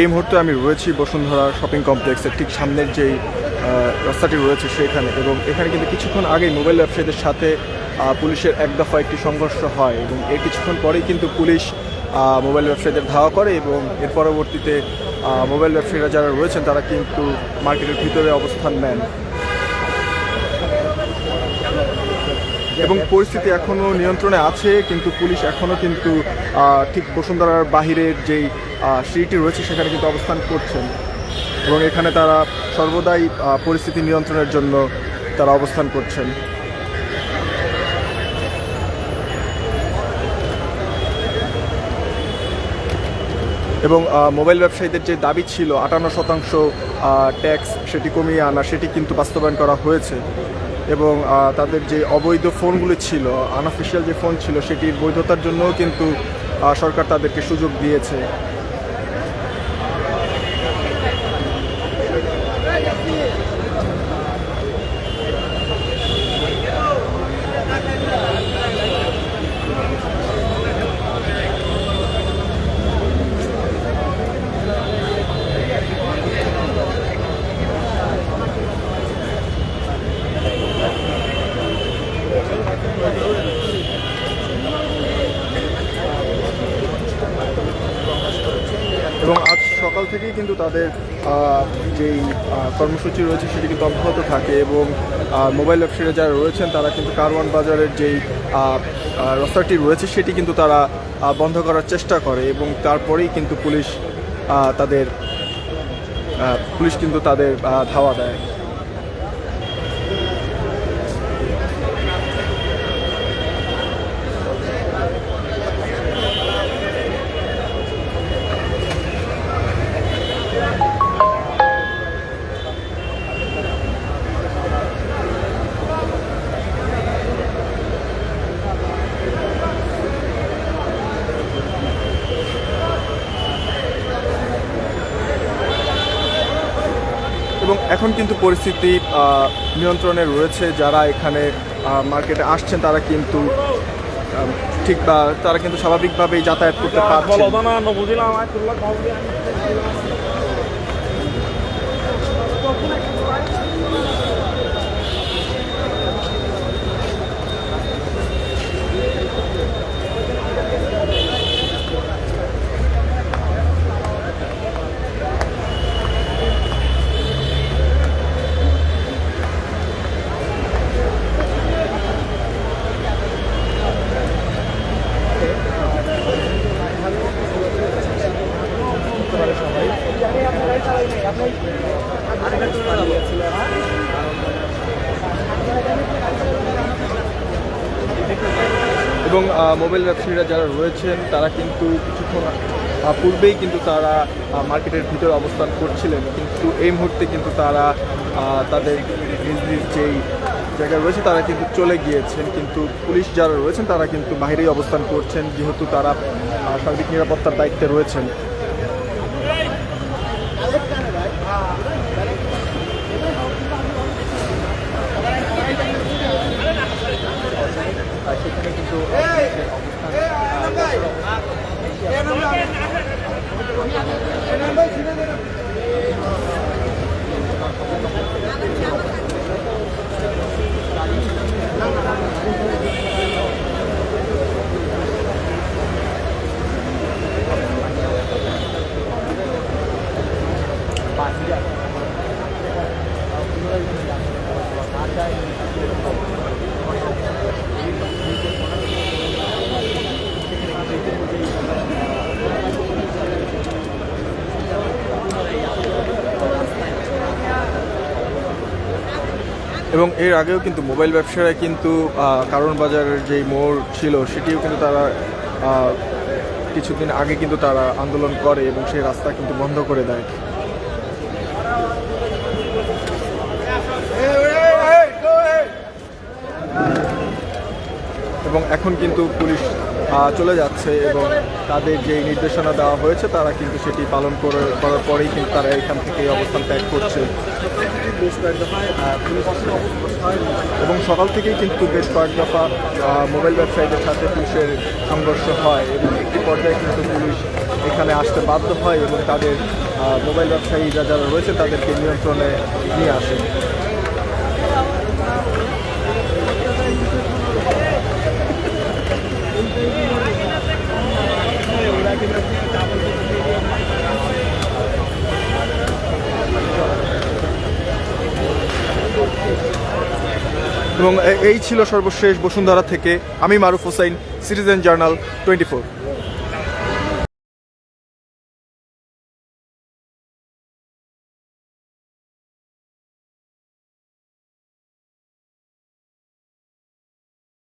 এই মুহূর্তে আমি রয়েছি বসুন্ধরা শপিং কমপ্লেক্সের ঠিক সামনের যেই রাস্তাটি রয়েছে সেখানে এবং এখানে কিন্তু কিছুক্ষণ আগেই মোবাইল ব্যবসায়ীদের সাথে পুলিশের এক দফা একটি সংঘর্ষ হয় এবং এর কিছুক্ষণ পরেই কিন্তু পুলিশ মোবাইল ব্যবসায়ীদের ধাওয়া করে এবং এর পরবর্তীতে মোবাইল ব্যবসায়ীরা যারা রয়েছেন তারা কিন্তু মার্কেটের ভিতরে অবস্থান নেন। এবং পরিস্থিতি এখনও নিয়ন্ত্রণে আছে, কিন্তু পুলিশ এখনও কিন্তু ঠিক বসুন্ধরার বাহিরের যেই সিঁড়িটি রয়েছে, সেখানে কিন্তু অবস্থান করছেন। এবং এখানে তারা সর্বদাই পরিস্থিতি নিয়ন্ত্রণের জন্য তারা অবস্থান করছেন। এবং মোবাইল ব্যবসায়ীদের যে দাবি ছিল, আটান্ন শতাংশ ট্যাক্স সেটি কমিয়ে আনা, সেটি কিন্তু বাস্তবায়ন করা হয়েছে। এবং তাদের যে অবৈধ ফোনগুলো ছিল আনঅফিসিয়াল যে ফোন ছিল, সেটির বৈধতার জন্যও কিন্তু সরকার তাদেরকে সুযোগ দিয়েছে এবং আজ সকাল থেকেই কিন্তু তাদের যেই কর্মসূচি রয়েছে সেটি কিন্তু অব্যাহত থাকে এবং মোবাইল ব্যবসায়ীরা যারা রয়েছেন তারা কিন্তু কারওয়ান বাজারের যেই রাস্তাটি রয়েছে সেটি কিন্তু তারা বন্ধ করার চেষ্টা করে এবং তারপরেই কিন্তু পুলিশ তাদের পুলিশ কিন্তু তাদের ধাওয়া দেয়। এখন কিন্তু পরিস্থিতি নিয়ন্ত্রণে রয়েছে। যারা এখানে মার্কেটে আসছেন তারা কিন্তু ঠিক বা তারা কিন্তু স্বাভাবিকভাবেই যাতায়াত করতে পারছে বুঝলাম এবং মোবাইল ব্যবসায়ীরা যারা রয়েছেন, তারা কিন্তু কিছুক্ষণ পূর্বেই কিন্তু তারা মার্কেটের ভিতরে অবস্থান করছিলেন। কিন্তু এই মুহূর্তে কিন্তু তারা তাদের নিজ নিজ যেই জায়গায় রয়েছে, তারা কিন্তু চলে গিয়েছেন। কিন্তু পুলিশ যারা রয়েছেন, তারা কিন্তু বাইরেই অবস্থান করছেন, যেহেতু তারা সার্বিক নিরাপত্তার দায়িত্বে রয়েছেন আর সেখানে কিন্তু এবং এর আগেও কিন্তু মোবাইল ব্যবসায় কিন্তু কারণ বাজারের যেই মোড় ছিল, সেটিও কিন্তু তারা কিছুদিন আগে কিন্তু তারা আন্দোলন করে এবং সেই রাস্তা কিন্তু বন্ধ করে দেয়। এবং এখন কিন্তু পুলিশ চলে যাচ্ছে এবং তাদের যে নির্দেশনা দেওয়া হয়েছে, তারা কিন্তু সেটি পালন করে, করার পরেই কিন্তু তারা এখান থেকে অবস্থান ত্যাগ করছে। এবং সকাল থেকেই কিন্তু বেশ কয়েক দফা মোবাইল ব্যবসায়ীদের সাথে পুলিশের সংঘর্ষ হয় এবং একটি পর্যায়ে কিন্তু পুলিশ এখানে আসতে বাধ্য হয় এবং তাদের মোবাইল ব্যবসায়ী যা যারা রয়েছে, তাদেরকে নিয়ন্ত্রণে নিয়ে আসে। এবং এই ছিল সর্বশেষ বসুন্ধরা থেকে আমি Maruf Hossain citizen journal twenty